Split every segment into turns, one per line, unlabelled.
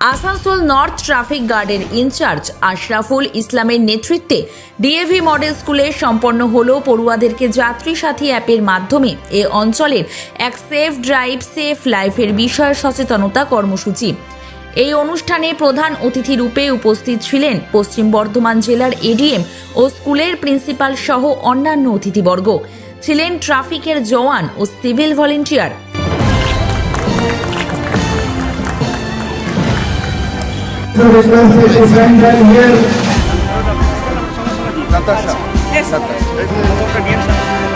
Asansol north traffic গার্ডের incharge Ashraful ইসলামের নেতৃত্বে ডিএভি মডেল স্কুলে সম্পন্ন হল পড়ুয়াদেরকে যাত্রী সাথী অ্যাপের মাধ্যমে এ অঞ্চলের এক সেফ ড্রাইভ, সেফ লাইফের বিষয়ে সচেতনতা কর্মসূচি। এই অনুষ্ঠানে প্রধান অতিথি রূপে উপস্থিত ছিলেন পশ্চিম বর্ধমান জেলার এডিএম ও স্কুলের প্রিন্সিপাল সহ অন্যান্য অতিথিবর্গ। ছিলেন ট্রাফিকের জওয়ান ও civil volunteer
sobre
entonces se. Natasha. Natasha.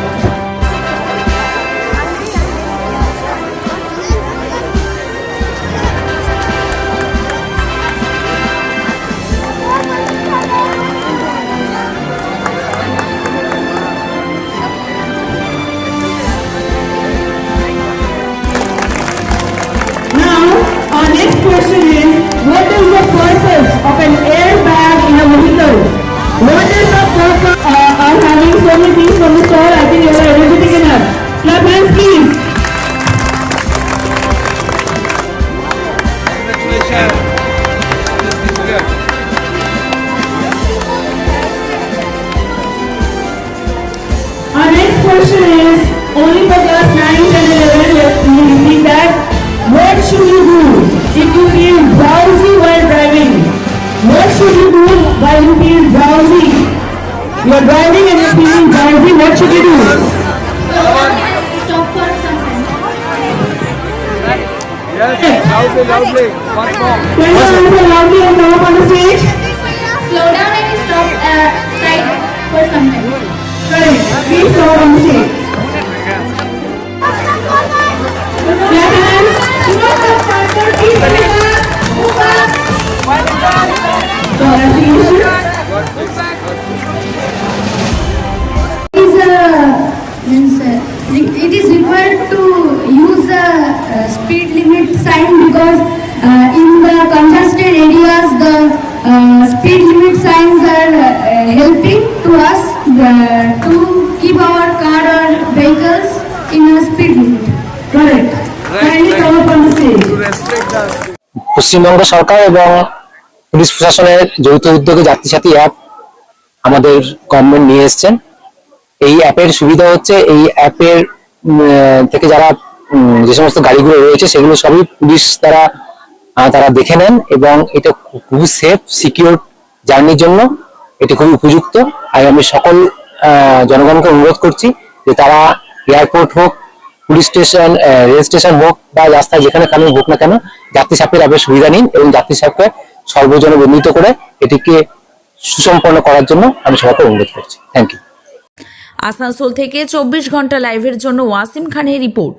Loudly, loudly, once more.
You answer loudly and come up on the stage?
Slow down and stop uh, right for some time.
Correct. Please up on the stage. Clap hands. Congratulations.
Speed limit sign because uh, in the congested areas the uh, speed limit signs are uh, helping to us uh, to keep our car or vehicles in a speed limit.
Correct. Kindly come up on the stage.
To respect the
Paschimbanga সরকার এবং police প্রশাসনের যৌথ উদ্যোগে যাত্রী সাথী app আমাদের government নিয়ে এসছেন এই অ্যাপের সুবিধা হচ্ছে এই অ্যাপের থেকে যারা যে সমস্ত গাড়িগুলো রয়েছে, সেগুলো সবই পুলিশ তারা তারা দেখে নেন এবং এটা খুবই সেফ সিকিউর জার্নির জন্য এটি খুবই উপযুক্ত। আর আমি সকল জনগণকে অনুরোধ করছি যে তারা এয়ারপোর্ট হোক, পুলিশ স্টেশন রেল স্টেশন হোক বা রাস্তায় যেখানে কানুন হোক না কেন যাত্রী সাপের অ্যাপের সুবিধা নিন এবং যাত্রী সাপকে সর্বজনে বর্ণিত করে এটিকে সুসম্পন্ন করার জন্য আমি সবাইকে অনুরোধ করছি। থ্যাংক ইউ
আসানসোল থেকে চব্বিশ ঘণ্টা লাইভের জন্য ওয়াসিম খানের রিপোর্ট।